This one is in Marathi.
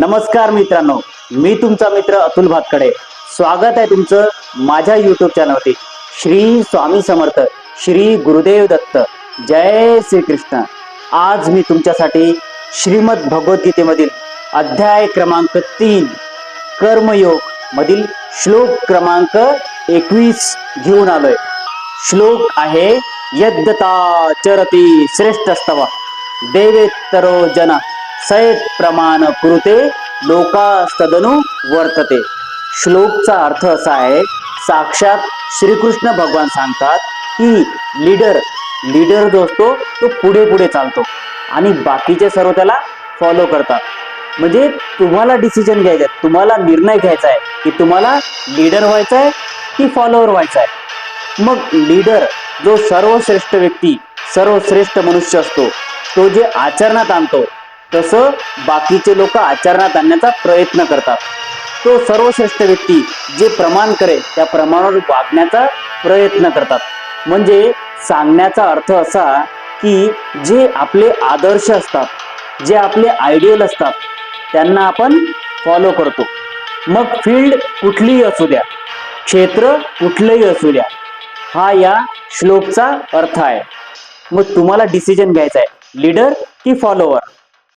नमस्कार मित्रांनो मी तुमचा मित्र अतुल भातकडे स्वागत आहे तुमचं माझ्या युट्यूब चॅनलवरती श्री स्वामी समर्थ श्री गुरुदेव दत्त. जय श्री कृष्ण आज मी तुमच्यासाठी श्रीमद भगवद्गीतेमधील अध्याय क्रमांक तीन कर्मयोग मधील श्लोक क्रमांक एकवीस घेऊन आलोय. श्लोक आहे यद्यता चरती श्रेष्ठस्तव। देवेत्तरो जन सयत प्रमाण कृते लोकास्तदनु वर्तते। श्लोकचा अर्थ असा आहे साक्षात श्रीकृष्ण भगवान सांगतात की लीडर लीडर जो असतो तो पुढे पुढे चालतो आणि बाकीचे सर्व त्याला फॉलो करतात. म्हणजे तुम्हाला डिसिजन घ्यायचा आहे तुम्हाला निर्णय घ्यायचा आहे की तुम्हाला लीडर व्हायचा आहे की फॉलोअर व्हायचा आहे. मग लीडर जो सर्वश्रेष्ठ व्यक्ती सर्वश्रेष्ठ मनुष्य असतो तो जे आचरणात आणतो तसं बाकीचे लोक आचरणात आणण्याचा प्रयत्न करतात. तो सर्वश्रेष्ठ व्यक्ती जे प्रमाण करेल त्या प्रमाणावर वागण्याचा प्रयत्न करतात. म्हणजे सांगण्याचा अर्थ असा की जे आपले आदर्श असतात जे आपले आयडियल असतात त्यांना आपण फॉलो करतो. मग फील्ड कुठलीही असू द्या क्षेत्र कुठलंही असू द्या हा या श्लोकचा अर्थ आहे. मग तुम्हाला डिसिजन घ्यायचा आहे. लीडर की फॉलोवर